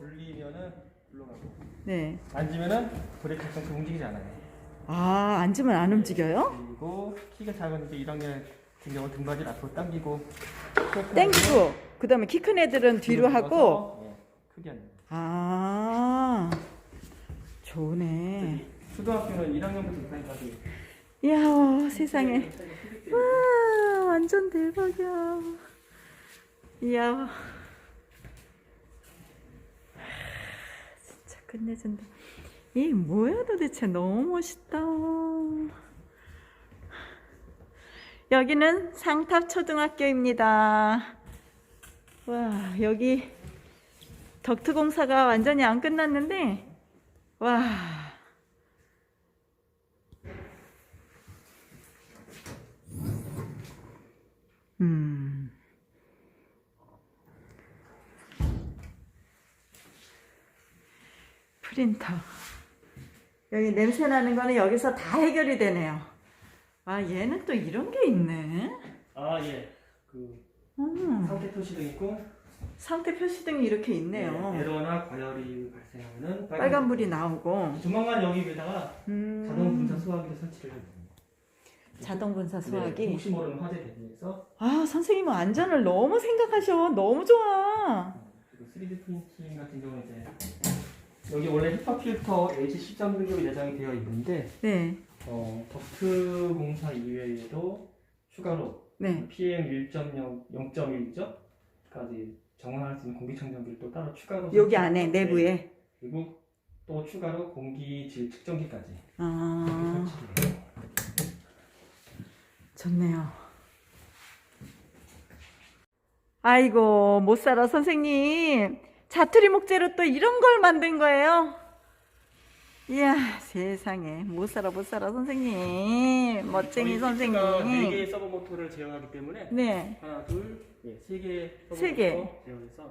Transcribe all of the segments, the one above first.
불리면은 올라가고 네. 앉으면은 브레이크 장치 움직이지 않아요. 아, 앉으면 안 움직여요? 그리고 키가 작은 이제 1학년 같은 경우 등받이를 앞으로 당기고 땡기고, 그 다음에 키 큰 애들은 뒤로 하고, 네, 크게 하는 거예요. 아, 좋네. 초등학교는 1학년부터 6학년까지 이야, 세상에. 와, 완전 대박이야. 이야. 진짜 끝내준다. 이 뭐야 도대체 너무 멋있다. 여기는 상탑 초등학교입니다. 와, 여기 덕트 공사가 완전히 안 끝났는데, 와. 프린터. 여기 냄새 나는 거는 여기서 다 해결이 되네요. 아, 얘는 또 이런 게 있네. 아 예. 그 음, 상태 표시도 있고 상태 표시등이 이렇게 있네요. 네, 에러나 과열이 발생하면은 빨간불이 나오고. 조만간 여기에다가 음, 자동 분사 수화기를 설치를 해요. 자동 분사 네, 수화기. 혹시 모르는 화재 대비해서 아, 선생님은 안전을 너무 생각하셔. 너무 좋아. 그리고 3D 프린팅 같은 경우는 이제 여기 원래 히파 필터 LG 13 등급이 내장이 되어 있는데 네, 어, 덕트 공사 이외에도 추가로 네. PM 1.0, 0.1죠까지 정화할 수 있는 공기청정기를 또 따로 추가로 여기 안에 설치해서, 네, 내부에. 그리고 또 추가로 공기질 측정기까지 아, 설치를 해요. 좋네요. 아이고, 못 살아, 선생님. 자투리 목재로 또 이런 걸 만든 거예요? 이야, 세상에. 못 살아, 못 살아, 선생님. 멋쟁이 네 선생님. 개의 서버 모터를 제어하기 때문에 네. 하나, 둘, 예, 세 개의 서버 세 개. 모터 제어해서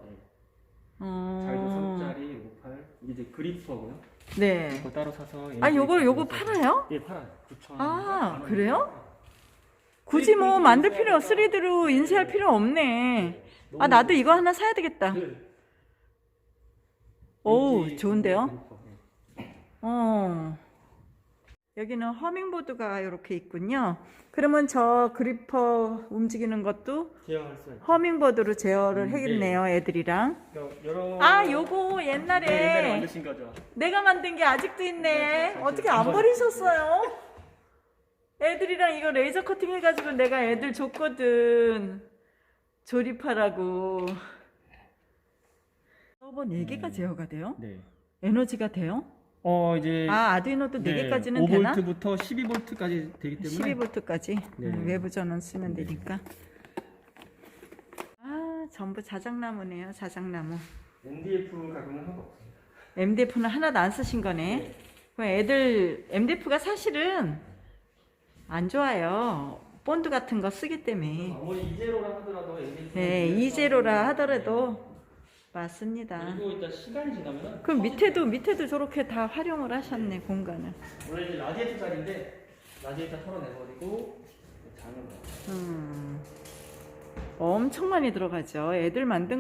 예, 어, 자유도 3짜리 58 이게 이제 그리퍼고요. 네. 이거 따로 사서 아, 요거, 요거 팔아요? 예, 팔아요. 9천 아, 그래요? 굳이 뭐 만들 필요, 3D로 인쇄할 필요 없네. 아, 나도 이거 하나 사야 되겠다. 오, 좋은데요? 어. 여기는 허밍보드가 이렇게 있군요. 그러면 저 그리퍼 움직이는 것도 제어할 수 있어요. 허밍보드로 제어를 음, 해야겠네요, 애들이랑. 그러니까 여러 아, 요거 네, 옛날에 옛날에 만드신 거죠. 내가 만든 게 아직도 있네. 맞아요. 어떻게 안 버리셨어요? 애들이랑 이거 레이저 커팅 해가지고 내가 애들 줬거든. 조립하라고. 서버 4개가 제어가 돼요? 네. 에너지가 돼요? 어 이제 아, 아두이노도 4개까지는 되나? 5V부터 12V까지 되기 때문에 12V까지 네. 외부 전원 쓰면 되니까. 아, 전부 자작나무네요, 자작나무. NDF 가구는 상관없습니다. MDF는 하나도 안 쓰신 거네. 네. 그럼 애들 MDF가 사실은 안 좋아요. 본드 같은 거 쓰기 때문에. 아무리 이제로라 하더라도 NDF 네, 이제로라 하더라도 맞습니다. 그리고 일단 시간이 지나면 그럼 밑에도 밑에도 저렇게 다 활용을 하셨네 공간을. 원래 이제 라디에이터 자리인데 라디에이터 털어내버리고 장을. 음, 엄청 많이 들어가죠. 애들 만든